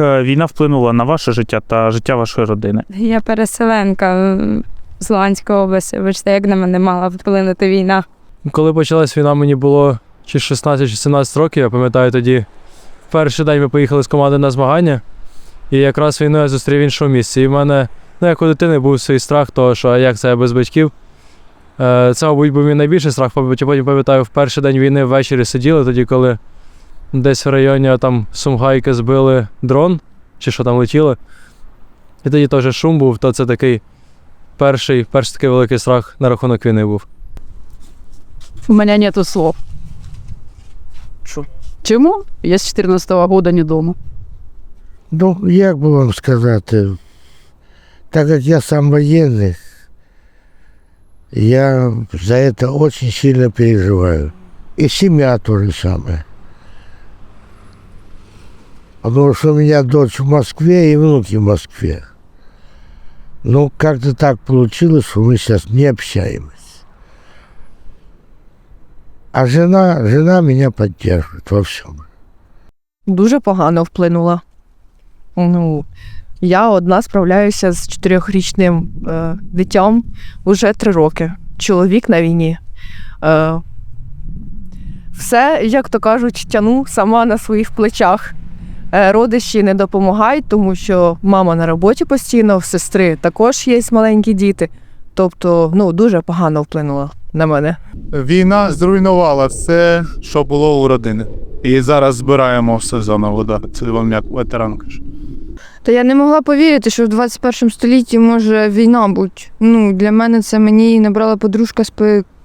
Як е, війна вплинула на ваше життя та життя вашої родини? Я переселенка з Луганської області. Вибачте, як на мене мала вплинути війна. Коли почалась війна, мені було чи 16, чи 17 років, я пам'ятаю тоді. В перший день ми поїхали з команди на змагання, і якраз війну я зустрів в іншому місці. І в мене, ну як у дитини, був свій страх, того, що як це я без батьків. Е, Це, мабуть, був мій найбільший страх. Потім пам'ятаю, в перший день війни ввечері сиділи, тоді, коли десь в районі там Сумгайки збили дрон, чи що там летіло. І тоді теж шум був, то це такий перший, перший такий великий страх на рахунок війни був. У меня нету слов. Що? Чему? Я с 14 года не дома. Ну, як би вам сказати, так як я сам воєнний, я за это очень сильно переживаю. И семья то же самое. Потому что у меня дочь в Москве и внуки в Москве. Ну, как-то так получилось, что мы сейчас не общаемся. А жена, жена меня поддерживает во всем. дуже погано вплинула. Ну, я одна справляюся з чотирьохрічним е, дитям уже три роки. Чоловік на війні. Е, все, як то кажуть, тяну сама на своїх плечах. Е, родичі не допомагають, тому що мама на роботі постійно, в сестри також є маленькі діти. Тобто, ну, дуже погано вплинула на мене. Війна зруйнувала все, що було у родини. І зараз збираємо все заново. Да. Це вам як ветеран каже. Та я не могла повірити, що в 21 столітті може війна бути. Ну, для мене це мені набрала подружка,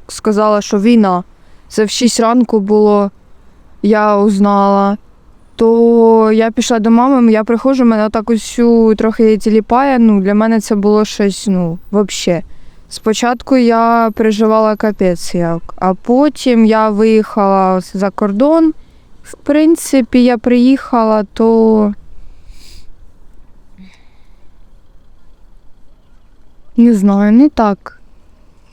сказала, що війна. Це в 6 ранку було, я узнала. То я пішла до мами, я приходжу, мене так усю трохи тіліпає. Ну, для мене це було щось, ну, взагалі. Спочатку я переживала капець як, а потім я виїхала за кордон. В принципі, я приїхала, то Не знаю, не так.